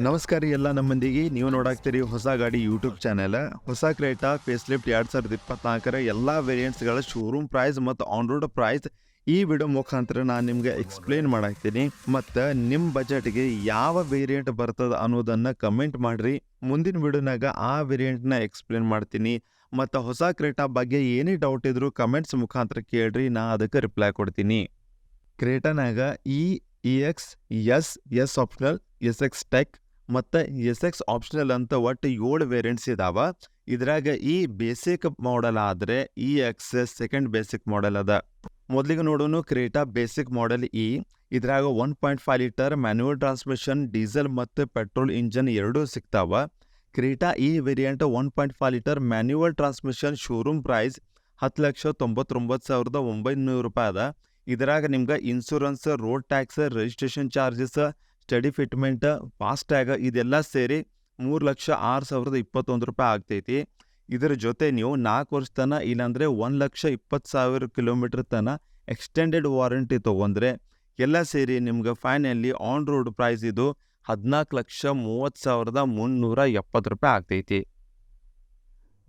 ನಮಸ್ಕಾರ ಎಲ್ಲ ನಮ್ಮ ಮಂದಿಗೆ ನೀವು ನೋಡಾಕ್ತೀರಿ ಹೊಸ ಗಾಡಿ ಯೂಟ್ಯೂಬ್ ಚಾನೆಲ್ ಹೊಸ ಕ್ರೇಟಾ ಫೇಸ್ ಲಿಫ್ಟ್ ಎರಡು ಸಾವಿರದ ಇಪ್ಪತ್ನಾಲ್ಕರ ಎಲ್ಲ ವೇರಿಯಂಟ್ಸ್ಗಳ ಶೋರೂಮ್ ಪ್ರೈಸ್ ಮತ್ತು ಆನ್ ರೋಡ್ ಪ್ರೈಸ್ ಈ ವಿಡಿಯೋ ಮುಖಾಂತರ ನಾನು ನಿಮ್ಗೆ ಎಕ್ಸ್ಪ್ಲೇನ್ ಮಾಡಾಕ್ತೀನಿ ಮತ್ತು ನಿಮ್ಮ ಬಜೆಟ್ಗೆ ಯಾವ ವೇರಿಯಂಟ್ ಬರ್ತದ ಅನ್ನೋದನ್ನು ಕಮೆಂಟ್ ಮಾಡಿರಿ. ಮುಂದಿನ ವಿಡಿಯೋನಾಗ ಆ ವೇರಿಯಂಟ್ನ ಎಕ್ಸ್ಪ್ಲೇನ್ ಮಾಡ್ತೀನಿ. ಮತ್ತು ಹೊಸ ಕ್ರೇಟಾ ಬಗ್ಗೆ ಏನೇ ಡೌಟ್ ಇದ್ರೂ ಕಮೆಂಟ್ಸ್ ಮುಖಾಂತರ ಕೇಳ್ರಿ. ನಾ ಅದಕ್ಕೆ ರಿಪ್ಲೈ ಕೊಡ್ತೀನಿ. ಕ್ರೇಟಾನಾಗ E E X S S optional S X tech ಮತ್ತು ಎಸ್ ಎಕ್ಸ್ ಆಪ್ಷನಲ್ ಅಂತ ಒಟ್ಟು ಏಳು ವೇರಿಯಂಟ್ಸ್ ಇದಾವ. ಇದ್ರಾಗ ಈ ಬೇಸಿಕ್ ಮಾಡೆಲ್ ಆದರೆ E X second basic model ಅದ. ಮೊದಲಿಗೆ ನೋಡೋಣ ಕ್ರೇಟಾ ಬೇಸಿಕ್ ಮಾಡೆಲ್ ಇ ಇದ್ರಾಗ one point five litre manual transmission diesel ಮತ್ತು ಪೆಟ್ರೋಲ್ ಇಂಜನ್ ಎರಡೂ ಸಿಗ್ತಾವ. Creta E variant one point five litre manual transmission showroom price ಹತ್ತು ಲಕ್ಷ ತೊಂಬತ್ತೊಂಬತ್ತು ಸಾವಿರದ ಒಂಬೈನೂರು ರೂಪಾಯಿ ಅದ. ಇದ್ರಾಗ ನಿಮ್ಗೆ insurance road tax registration charges study fitment FASTag ಇದೆಲ್ಲ ಸೇರಿ ಮೂರು ಲಕ್ಷ ಆರು ಸಾವಿರದ ಇಪ್ಪತ್ತೊಂದು ರೂಪಾಯಿ ಆಗ್ತೈತಿ. ಇದರ ಜೊತೆ ನೀವು ನಾಲ್ಕು ವರ್ಷ ತನ ಇಲ್ಲಾಂದರೆ ಒಂದು ಲಕ್ಷ ಇಪ್ಪತ್ತು ಸಾವಿರ ಕಿಲೋಮೀಟ್ರ್ ತನ ಎಕ್ಸ್ಟೆಂಡೆಡ್ ವಾರಂಟಿ ತೊಗೊಂಡ್ರೆ ಎಲ್ಲ ಸೇರಿ ನಿಮ್ಗೆ ಫೈನಲಿ ಆನ್ ರೋಡ್ ಪ್ರೈಸ್ ಇದು ಹದಿನಾಲ್ಕು ಲಕ್ಷ ಮೂವತ್ತು ಸಾವಿರದ ಮುನ್ನೂರ ಎಪ್ಪತ್ತು ರೂಪಾಯಿ ಆಗ್ತೈತಿ.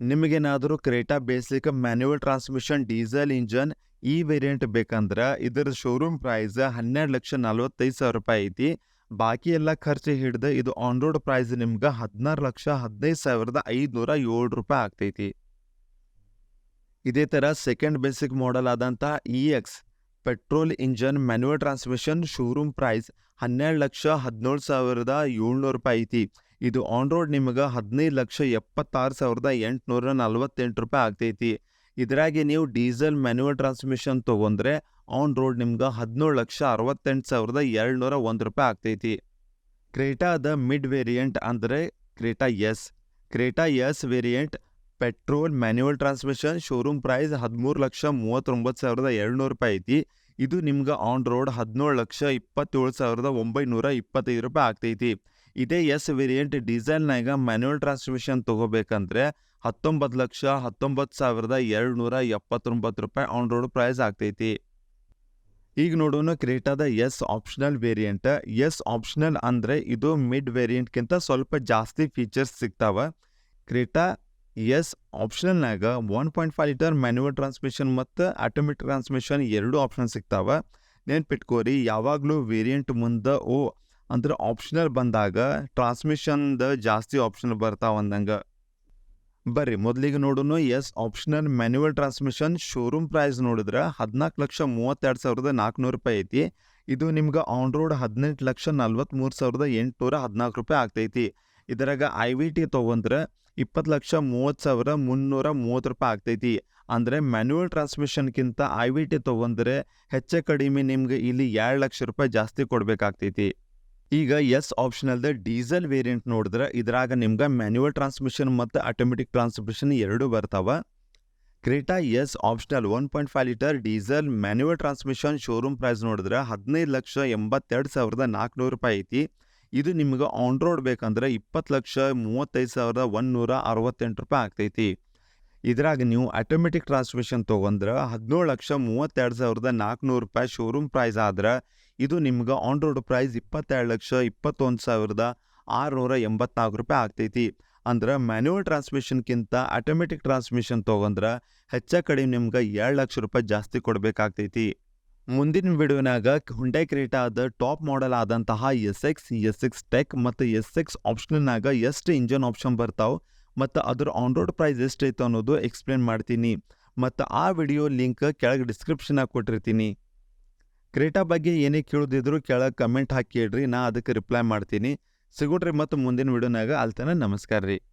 ನಿಮಗೇನಾದರೂ Creta basic manual transmission diesel engine ಈ ವೇರಿಯಂಟ್ ಬೇಕಂದ್ರೆ ಇದರ ಶೋರೂಮ್ ಪ್ರೈಸ್ ಹನ್ನೆರಡು ಲಕ್ಷ ನಲ್ವತ್ತೈದು ಸಾವಿರ ರೂಪಾಯಿ ಐತಿ. ಬಾಕಿ ಎಲ್ಲ ಖರ್ಚು ಹಿಡ್ದು ಇದು ಆನ್ ರೋಡ್ ಪ್ರೈಸ್ ನಿಮ್ಗೆ ಹದಿನಾರು ಲಕ್ಷ ಹದಿನೈದು ಸಾವಿರದ ಐದುನೂರ ಏಳು ರೂಪಾಯಿ ಆಗ್ತೈತಿ. ಇದೇ ಥರ ಸೆಕೆಂಡ್ ಬೇಸಿಕ್ ಮಾಡಲ್ ಆದಂಥ E X petrol engine manual transmission showroom price ಹನ್ನೆರಡು ಲಕ್ಷ ಹದಿನೇಳು ಸಾವಿರದ ಏಳ್ನೂರು ರೂಪಾಯಿ ಐತಿ. ಇದು ಆನ್ ರೋಡ್ ನಿಮಗೆ ಹದಿನೈದು ಲಕ್ಷ ಎಪ್ಪತ್ತಾರು ಸಾವಿರದ ಎಂಟುನೂರ ನಲ್ವತ್ತೆಂಟು ರೂಪಾಯಿ ಆಗ್ತೈತಿ. ಇದ್ರಾಗೆ ನೀವು ಡೀಸೆಲ್ ಮ್ಯಾನ್ಯುವಲ್ ಟ್ರಾನ್ಸ್ಮಿಷನ್ ತೊಗೊಂಡ್ರೆ ಆನ್ ರೋಡ್ ನಿಮ್ಗೆ ಹದಿನೇಳು ಲಕ್ಷ ಅರವತ್ತೆಂಟು ಸಾವಿರದ ಏಳ್ನೂರ ಒಂದು ರೂಪಾಯಿ ಆಗ್ತೈತಿ. ಕ್ರೇಟಾದ ಮಿಡ್ ವೇರಿಯಂಟ್ ಅಂದರೆ Creta S. Creta S variant petrol manual transmission showroom price ಹದಿಮೂರು ಲಕ್ಷ ಮೂವತ್ತೊಂಬತ್ತು ಸಾವಿರದ ಏಳ್ನೂರು ರೂಪಾಯಿ ಐತಿ. ಇದು ನಿಮ್ಗೆ ಆನ್ ರೋಡ್ ಹದಿನೇಳು ಲಕ್ಷ ಇಪ್ಪತ್ತೇಳು ಸಾವಿರದ ಒಂಬೈನೂರ ಇಪ್ಪತ್ತೈದು ರೂಪಾಯಿ ಆಗ್ತೈತಿ. ಇದೇ ಎಸ್ ವೇರಿಯಂಟ್ ಡೀಸೆಲ್ನಾಗ ಮ್ಯಾನ್ಯುವಲ್ ಟ್ರಾನ್ಸ್ಮಿಷನ್ ತೊಗೋಬೇಕಂದ್ರೆ ಹತ್ತೊಂಬತ್ತು ಲಕ್ಷ ಹತ್ತೊಂಬತ್ತು ಸಾವಿರದ ಏಳ್ನೂರ ಎಪ್ಪತ್ತೊಂಬತ್ತು ರೂಪಾಯಿ ಆನ್ ರೋಡ್ ಪ್ರೈಸ್ ಆಗ್ತೈತಿ. ಈಗ ನೋಡೋಣ ಕ್ರೇಟಾದ S optional variant S optional ಅಂದರೆ ಇದು ಮಿಡ್ ವೇರಿಯಂಟ್ಗಿಂತ ಸ್ವಲ್ಪ ಜಾಸ್ತಿ ಫೀಚರ್ಸ್ ಸಿಗ್ತಾವ. Creta S ಆಪ್ಷನಲ್ನಾಗ one point five litre manual transmission ಮತ್ತು ಆಟೋಮೆಟಿಕ್ ಟ್ರಾನ್ಸ್ಮಿಷನ್ ಎರಡು ಆಪ್ಷನ್ ಸಿಗ್ತಾವ. ನೆನ್ಪಿಟ್ಕೋರಿ ಯಾವಾಗಲೂ ವೇರಿಯಂಟ್ ಮುಂದೆ ಓ ಅಂದ್ರೆ ಆಪ್ಷನಲ್ ಬಂದಾಗ ಟ್ರಾನ್ಸ್ಮಿಷನ್ದ ಜಾಸ್ತಿ ಆಪ್ಷನ್ ಬರ್ತಾವ ಅಂದಂಗೆ ಬರ್ರಿ, ಮೊದಲಿಗೆ ನೋಡೋನು S optional manual transmission showroom price ನೋಡಿದ್ರೆ ಹದಿನಾಲ್ಕು ಲಕ್ಷ ಮೂವತ್ತೆರಡು ಸಾವಿರದ ನಾಲ್ಕುನೂರು ರೂಪಾಯಿ ಐತಿ. ಇದು ನಿಮ್ಗೆ ಆನ್ ರೋಡ್ ಹದಿನೆಂಟು ಲಕ್ಷ ನಲ್ವತ್ತ್ಮೂರು ಸಾವಿರದ ಎಂಟುನೂರ ಹದಿನಾಲ್ಕು ರೂಪಾಯಿ ಆಗ್ತೈತಿ. ಇದರಾಗ ಐ ವಿ ಟಿ ತೊಗೊಂಡ್ರೆ ಇಪ್ಪತ್ತು ಲಕ್ಷ ಮೂವತ್ತು ಸಾವಿರ ಮುನ್ನೂರ ಮೂವತ್ತು ರೂಪಾಯಿ ಆಗ್ತೈತಿ. ಅಂದರೆ ಮ್ಯಾನ್ಯುವಲ್ ಟ್ರಾನ್ಸ್ಮಿಷನ್ಗಿಂತ ಐ ವಿ ಟಿ ತೊಗೊಂಡ್ರೆ ಹೆಚ್ಚು ಕಡಿಮೆ ನಿಮ್ಗೆ ಇಲ್ಲಿ ಎರಡು ಲಕ್ಷ ರೂಪಾಯಿ ಜಾಸ್ತಿ ಕೊಡಬೇಕಾಗ್ತೈತಿ. ಈಗ ಎಸ್ ಆಪ್ಷನಲ್ದ ಡೀಸೆಲ್ ವೇರಿಯಂಟ್ ನೋಡಿದ್ರೆ ಇದ್ರಾಗ ನಿಮ್ಗೆ ಮ್ಯಾನ್ಯುವಲ್ ಟ್ರಾನ್ಸ್ಮಿಷನ್ ಮತ್ತು ಆಟೋಮೆಟಿಕ್ ಟ್ರಾನ್ಸ್ಮಿಷನ್ ಎರಡು ಬರ್ತಾವ. Creta S optional one point five litre diesel manual transmission showroom price ನೋಡಿದ್ರೆ ಹದಿನೈದು ಲಕ್ಷ ಎಂಬತ್ತೆರಡು ಸಾವಿರದ ನಾಲ್ಕುನೂರು ರೂಪಾಯಿ ಐತಿ. ಇದು ನಿಮ್ಗೆ ಆನ್ ರೋಡ್ ಬೇಕಂದ್ರೆ ಇಪ್ಪತ್ತು ಲಕ್ಷ ಮೂವತ್ತೈದು ಸಾವಿರದ ಒಂದುನೂರ ಅರವತ್ತೆಂಟು ರೂಪಾಯಿ ಆಗ್ತೈತಿ. ಇದ್ರಾಗ ನೀವು ಆಟೋಮೆಟಿಕ್ ಟ್ರಾನ್ಸ್ಮಿಷನ್ ತೊಗೊಂಡ್ರೆ ಹದಿನೇಳು ಲಕ್ಷ ಮೂವತ್ತೆರಡು ಸಾವಿರದ ನಾಲ್ಕುನೂರು ರೂಪಾಯಿ ಶೋರೂಮ್ ಪ್ರೈಸ್ ಆದ್ರೆ ಇದು ನಿಮ್ಗೆ ಆನ್ ರೋಡ್ ಪ್ರೈಸ್ ಇಪ್ಪತ್ತೆರಡು ಲಕ್ಷ ಇಪ್ಪತ್ತೊಂದು ಸಾವಿರದ ಆರುನೂರ ಎಂಬತ್ನಾಲ್ಕು ರೂಪಾಯಿ ಆಗ್ತೈತಿ. ಅಂದ್ರೆ ಮ್ಯಾನ್ಯುವಲ್ ಟ್ರಾನ್ಸ್ಮಿಷನ್ಗಿಂತ ಆಟೋಮೆಟಿಕ್ ಟ್ರಾನ್ಸ್ಮಿಷನ್ ತೊಗೊಂಡ್ರೆ ಹೆಚ್ಚ ಕಡಿಮೆ ನಿಮ್ಗೆ ಎರಡು ಲಕ್ಷ ರೂಪಾಯಿ ಜಾಸ್ತಿ ಕೊಡಬೇಕಾಗ್ತೈತಿ. ಮುಂದಿನ ವಿಡಿಯೋನಾಗ ಹುಂಡೈ ಕ್ರೇಟಾದ ಟಾಪ್ ಮಾಡೆಲ್ ಆದಂತಹ S X S X tech ಮತ್ತು ಎಸ್ ಎಕ್ಸ್ ಆಪ್ಷನ್ನಾಗ ಎಷ್ಟು ಇಂಜನ್ ಆಪ್ಷನ್ ಬರ್ತಾವೆ ಮತ್ತು ಅದರ ಆನ್ ರೋಡ್ ಪ್ರೈಸ್ ಎಷ್ಟೈತೆ ಅನ್ನೋದು ಎಕ್ಸ್ಪ್ಲೇನ್ ಮಾಡ್ತೀನಿ. ಮತ್ತು ಆ ವಿಡಿಯೋ ಲಿಂಕ್ ಕೆಳಗೆ ಡಿಸ್ಕ್ರಿಪ್ಷನಾಗ ಕೊಟ್ಟಿರ್ತೀನಿ. ಕ್ರೇಟಾ ಬಗ್ಗೆ ಏನೇ ಕೇಳೋದಿದ್ರು ಕೆಳಗೆ ಕಮೆಂಟ್ ಹಾಕಿ ಹೇಳ್ರಿ, ನಾ ಅದಕ್ಕೆ ರಿಪ್ಲೈ ಮಾಡ್ತೀನಿ. ಸಿಗೋಡ್ರಿ ಮತ್ತು ಮುಂದಿನ ವಿಡಿಯೋನಾಗ ಅಲ್ತನ ನಮಸ್ಕಾರ ರೀ.